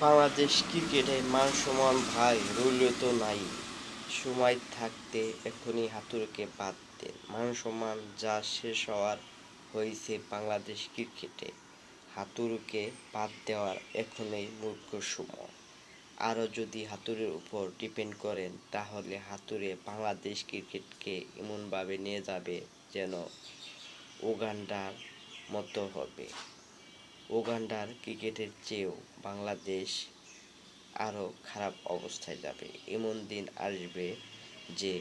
বাংলাদেশ ক্রিকেটে মান সমান ভাই রইল তো নাই। সময় থাকতে এখনই হাতুরকে বাদ দেন। মান সমান যা শেষ হওয়ার হয়েছে বাংলাদেশ ক্রিকেটে, হাতুড়কে বাদ দেওয়ার এখনই মূর্খ সময়। আরও যদি হাতুড়ের উপর ডিপেন্ড করেন, তাহলে হাতুড়ে বাংলাদেশ ক্রিকেটকে এমনভাবে নিয়ে যাবে যেন উগান্ডার মতো হবে। উগান্ডার ক্রিকেটের চেয়েও বাংলাদেশ আরও খারাপ অবস্থায় যাবে। এমন দিন আসবে যে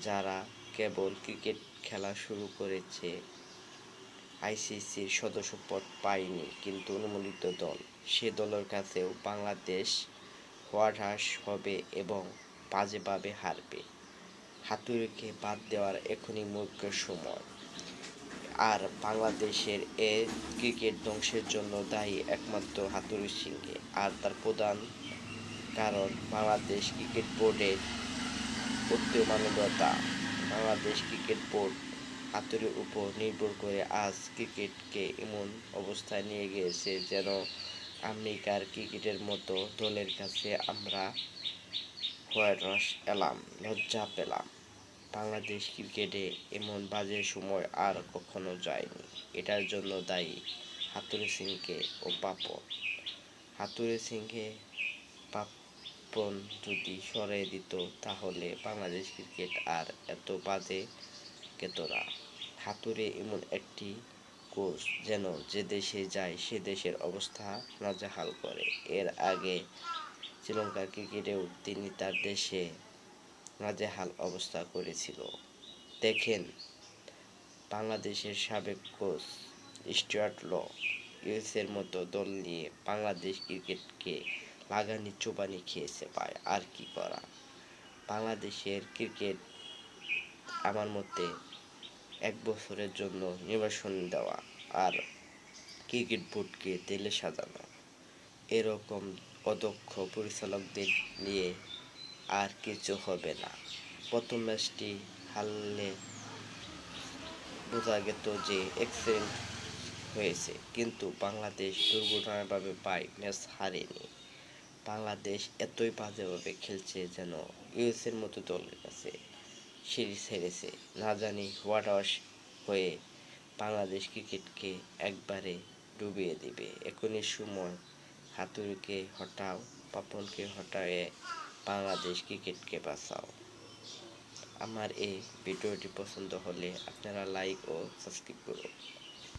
যারা কেবল ক্রিকেট খেলা শুরু করেছে, আইসিসির সদস্যপদ পায়নি কিন্তু অনুমোদিত দল, সে দলের কাছেও বাংলাদেশ হওয়াঠাস হবে এবং বাজেভাবে হারবে। হাতুড়িকে বাদ দেওয়ার এখনই মুখ্য সময় আর বাংলাদেশের এ ক্রিকেট ধ্বংসের জন্য দায়ী একমাত্র হাতুড়ি সিংহে আর তার প্রধান কারণ বাংলাদেশ ক্রিকেট বোর্ডের মানবতা বাংলাদেশ ক্রিকেট বোর্ড হাতুড়ির উপর নির্ভর করে আজ ক্রিকেটকে এমন অবস্থায় নিয়ে গিয়েছে যেন আমেরিকার ক্রিকেটের মতো দলের কাছে আমরা হোয়াইট এলাম, লজ্জা পেলাম। বাংলাদেশ ক্রিকেটে এমন বাজে সময় আর কখনো যায়নি। এটার জন্য দায়ী হাতুড়ি সিংকে ও পাপন হাতুড়ি সিংকে পাপন যদি সরে দিত, তাহলে বাংলাদেশ ক্রিকেট আর এত বাজে কেত না। হাতুড়ে এমন একটি কোচ যেন যে দেশে যায়, সে দেশের অবস্থা নাজেহাল করে। এর আগে শ্রীলঙ্কার ক্রিকেটেও তিনি তার দেশে নাজেহাল অবস্থা করেছিল। দেখেন, বাংলাদেশের সাবেক কোচ স্টুয়ার্ট ল ইউএসের মতো দল নিয়ে বাংলাদেশ ক্রিকেটকে লাগানি চোবানি খেয়েছে পায় আর কি করা? বাংলাদেশের ক্রিকেট আমার মতে এক বছরের জন্য নির্বাসন দেওয়া আর ক্রিকেট বোর্ডকে তেলে সাজানো। এরকম অদক্ষ পরিচালকদের নিয়ে আর কিছু হবে না। প্রথম ম্যাচটি হারলে বোঝা গেত যে এক্সিডেন্ট হয়েছে, কিন্তু বাংলাদেশ দুর্ঘটনাভাবে পাই ম্যাচ হারেনি। বাংলাদেশ এতই বাজেভাবে খেলছে যেন ইউএসের মতো দলের কাছে সিরিজ হেরেছে। না জানি হোয়াট হয়ে বাংলাদেশ ক্রিকেটকে একবারে ডুবিয়ে দিবে। এখনই সময় হাতুড়িকে হটাও, পাপনকে হটায়ে বাংলাদেশ ক্রিকেটকে বাঁচাও। আমার এই ভিডিওটি পছন্দ হলে আপনারা লাইক ও সাবস্ক্রাইব করুন